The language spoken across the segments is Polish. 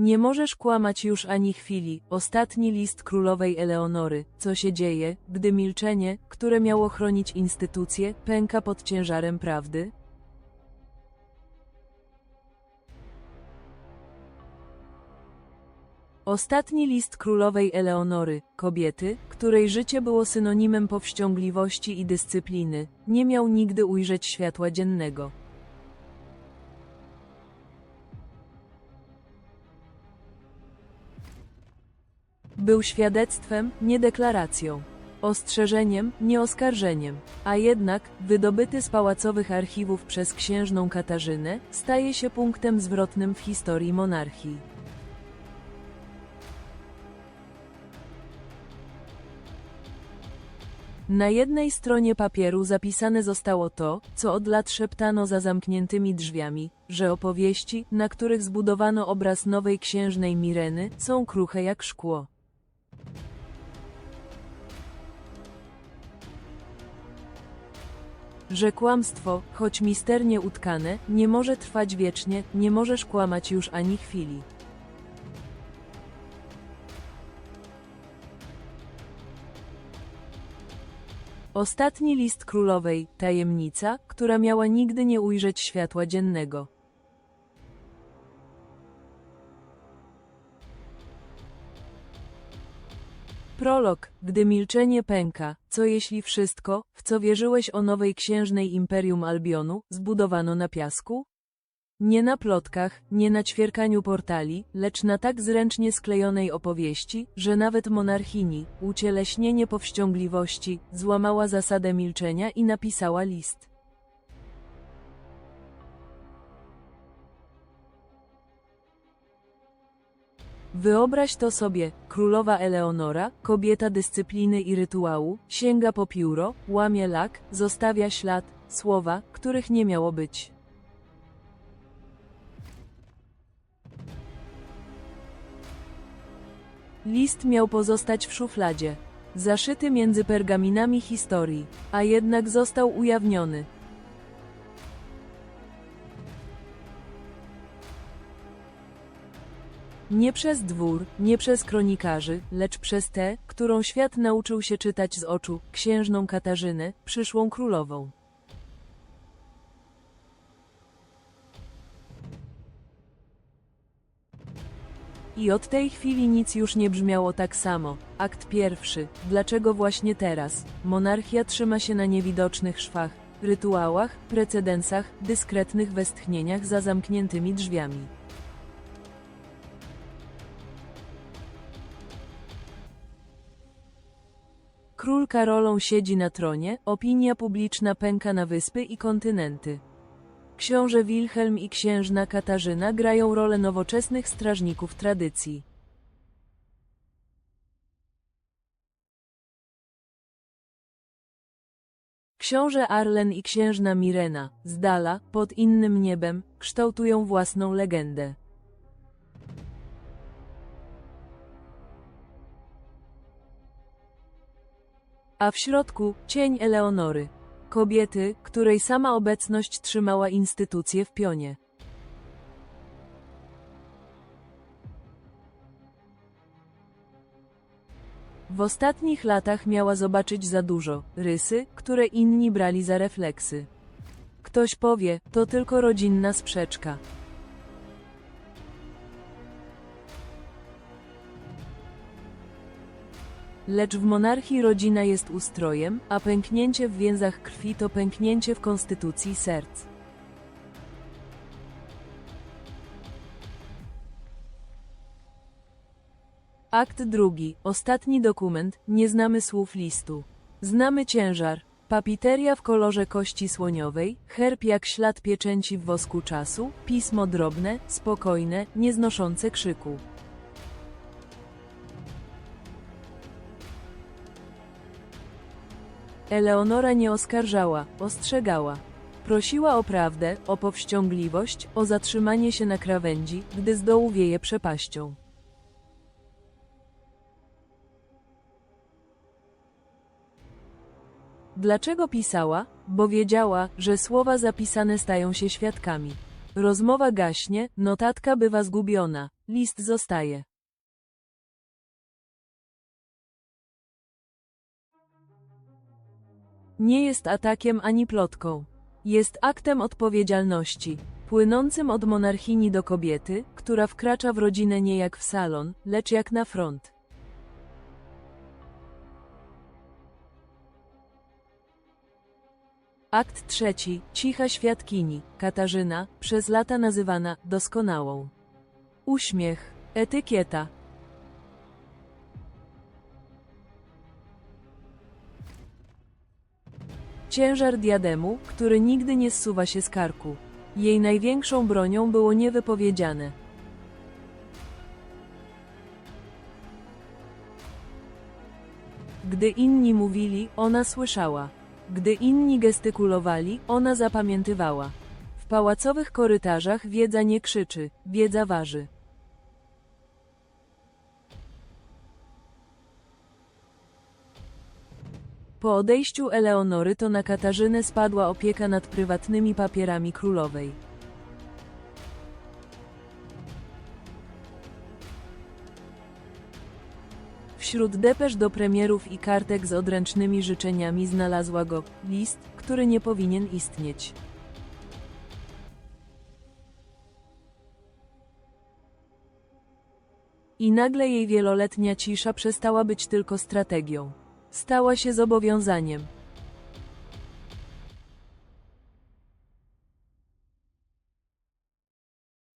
Nie możesz kłamać już ani chwili. Ostatni list królowej Eleonory. Co się dzieje, gdy milczenie, które miało chronić instytucje, pęka pod ciężarem prawdy? Ostatni list królowej Eleonory, kobiety, której życie było synonimem powściągliwości i dyscypliny, nie miał nigdy ujrzeć światła dziennego. Był świadectwem, nie deklaracją. Ostrzeżeniem, nie oskarżeniem. A jednak, wydobyty z pałacowych archiwów przez księżną Katarzynę, staje się punktem zwrotnym w historii monarchii. Na jednej stronie papieru zapisane zostało to, co od lat szeptano za zamkniętymi drzwiami, że opowieści, na których zbudowano obraz nowej księżnej Mireny, są kruche jak szkło. Że kłamstwo, choć misternie utkane, nie może trwać wiecznie, nie możesz kłamać już ani chwili. Ostatni list królowej, tajemnica, która miała nigdy nie ujrzeć światła dziennego. Prolog, gdy milczenie pęka, co jeśli wszystko, w co wierzyłeś o nowej księżnej Imperium Albionu, zbudowano na piasku? Nie na plotkach, nie na ćwierkaniu portali, lecz na tak zręcznie sklejonej opowieści, że nawet monarchini, ucieleśnienie powściągliwości, złamała zasadę milczenia i napisała list. Wyobraź to sobie, królowa Eleonora, kobieta dyscypliny i rytuału, sięga po pióro, łamie lak, zostawia ślad, słowa, których nie miało być. List miał pozostać w szufladzie, zaszyty między pergaminami historii, a jednak został ujawniony. Nie przez dwór, nie przez kronikarzy, lecz przez tę, którą świat nauczył się czytać z oczu, księżną Katarzynę, przyszłą królową. I od tej chwili nic już nie brzmiało tak samo. Akt pierwszy. Dlaczego właśnie teraz? Monarchia trzyma się na niewidocznych szwach, rytuałach, precedensach, dyskretnych westchnieniach za zamkniętymi drzwiami. Król Karolą siedzi na tronie, opinia publiczna pęka na wyspy i kontynenty. Książę Wilhelm i księżna Katarzyna grają rolę nowoczesnych strażników tradycji. Książę Arlen i księżna Mirena, z dala, pod innym niebem, kształtują własną legendę. A w środku cień Eleonory, kobiety, której sama obecność trzymała instytucję w pionie. W ostatnich latach miała zobaczyć za dużo, rysy, które inni brali za refleksy. Ktoś powie, to tylko rodzinna sprzeczka. Lecz w monarchii rodzina jest ustrojem, a pęknięcie w więzach krwi to pęknięcie w konstytucji serc. Akt drugi, ostatni dokument, nie znamy słów listu. Znamy ciężar, papiteria w kolorze kości słoniowej, herb jak ślad pieczęci w wosku czasu, pismo drobne, spokojne, nieznoszące krzyku. Eleonora nie oskarżała, ostrzegała. Prosiła o prawdę, o powściągliwość, o zatrzymanie się na krawędzi, gdy z dołu wieje przepaścią. Dlaczego pisała? Bo wiedziała, że słowa zapisane stają się świadkami. Rozmowa gaśnie, notatka bywa zgubiona, list zostaje. Nie jest atakiem ani plotką. Jest aktem odpowiedzialności, płynącym od monarchini do kobiety, która wkracza w rodzinę nie jak w salon, lecz jak na front. Akt trzeci. Cicha świadkini. Katarzyna, przez lata nazywana doskonałą. Uśmiech. Etykieta. Ciężar diademu, który nigdy nie zsuwa się z karku. Jej największą bronią było niewypowiedziane. Gdy inni mówili, ona słyszała. Gdy inni gestykulowali, ona zapamiętywała. W pałacowych korytarzach wiedza nie krzyczy, wiedza waży. Po odejściu Eleonory to na Katarzynę spadła opieka nad prywatnymi papierami królowej. Wśród depesz do premierów i kartek z odręcznymi życzeniami znalazła go list, który nie powinien istnieć. I nagle jej wieloletnia cisza przestała być tylko strategią. Stała się zobowiązaniem.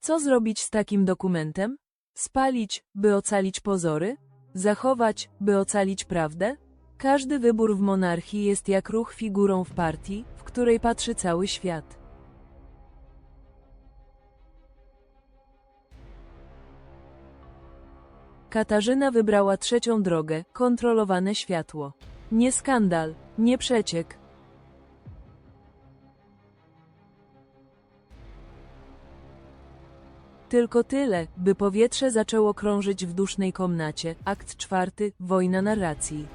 Co zrobić z takim dokumentem? Spalić, by ocalić pozory? Zachować, by ocalić prawdę? Każdy wybór w monarchii jest jak ruch figurą w partii, w której patrzy cały świat. Katarzyna wybrała trzecią drogę, kontrolowane światło. Nie skandal, nie przeciek. Tylko tyle, by powietrze zaczęło krążyć w dusznej komnacie. Akt czwarty, wojna narracji.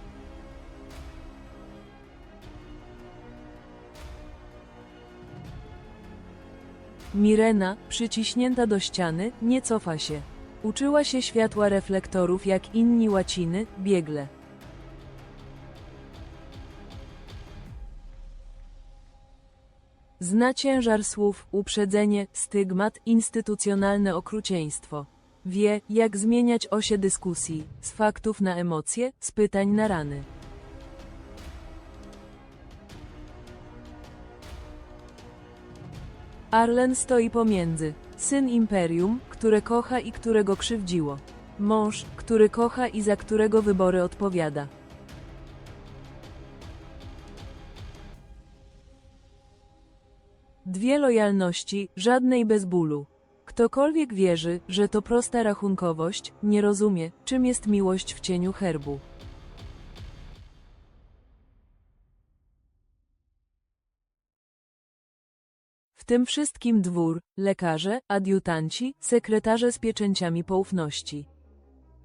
Mirena, przyciśnięta do ściany, nie cofa się. Uczyła się światła reflektorów jak inni łaciny, biegle. Zna ciężar słów, uprzedzenie, stygmat, instytucjonalne okrucieństwo. Wie, jak zmieniać osie dyskusji, z faktów na emocje, z pytań na rany. Arlen stoi pomiędzy. Syn imperium, które kocha i którego krzywdziło. Mąż, który kocha i za którego wybory odpowiada. Dwie lojalności, żadnej bez bólu. Ktokolwiek wierzy, że to prosta rachunkowość, nie rozumie, czym jest miłość w cieniu herbu. W tym wszystkim dwór, lekarze, adiutanci, sekretarze z pieczęciami poufności.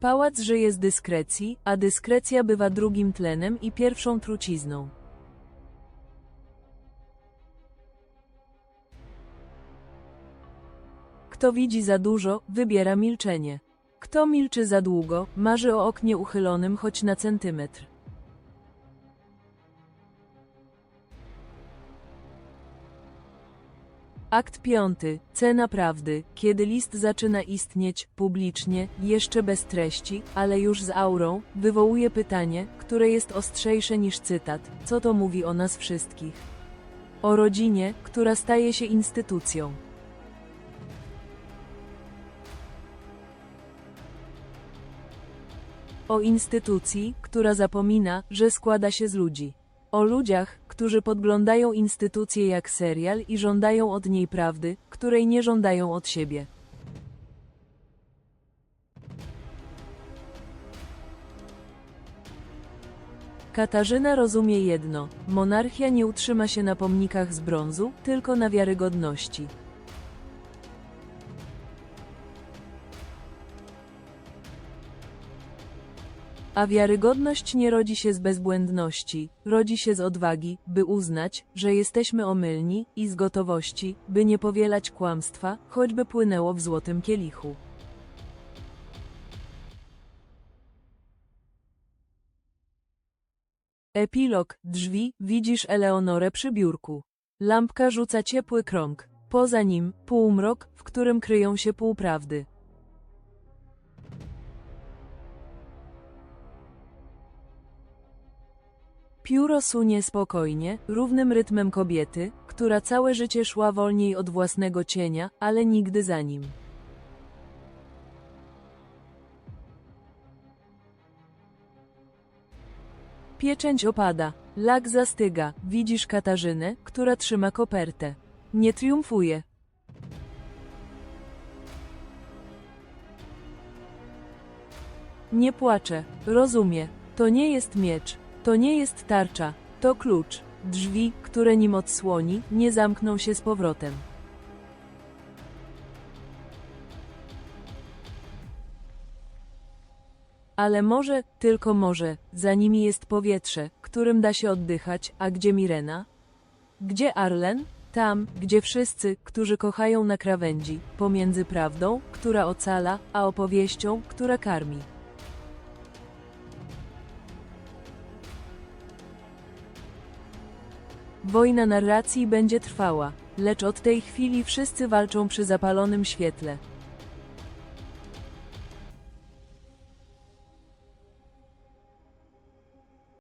Pałac żyje z dyskrecji, a dyskrecja bywa drugim tlenem i pierwszą trucizną. Kto widzi za dużo, wybiera milczenie. Kto milczy za długo, marzy o oknie uchylonym choć na centymetr. Akt piąty. Cena prawdy. Kiedy list zaczyna istnieć, publicznie, jeszcze bez treści, ale już z aurą, wywołuje pytanie, które jest ostrzejsze niż cytat. Co to mówi o nas wszystkich? O rodzinie, która staje się instytucją. O instytucji, która zapomina, że składa się z ludzi. O ludziach, którzy podglądają instytucję jak serial i żądają od niej prawdy, której nie żądają od siebie. Katarzyna rozumie jedno: monarchia nie utrzyma się na pomnikach z brązu, tylko na wiarygodności. A wiarygodność nie rodzi się z bezbłędności, rodzi się z odwagi, by uznać, że jesteśmy omylni, i z gotowości, by nie powielać kłamstwa, choćby płynęło w złotym kielichu. Epilog, drzwi, widzisz Eleonorę przy biurku. Lampka rzuca ciepły krąg. Poza nim, półmrok, w którym kryją się półprawdy. Pióro sunie spokojnie, równym rytmem kobiety, która całe życie szła wolniej od własnego cienia, ale nigdy za nim. Pieczęć opada, lak zastyga, widzisz Katarzynę, która trzyma kopertę. Nie triumfuje. Nie płacze, rozumie. To nie jest miecz, to nie jest tarcza, to klucz. Drzwi, które nim odsłoni, nie zamkną się z powrotem. Ale może, tylko może, za nimi jest powietrze, którym da się oddychać, a gdzie Mirena? Gdzie Arlen? Tam, gdzie wszyscy, którzy kochają na krawędzi, pomiędzy prawdą, która ocala, a opowieścią, która karmi. Wojna narracji będzie trwała, lecz od tej chwili wszyscy walczą przy zapalonym świetle.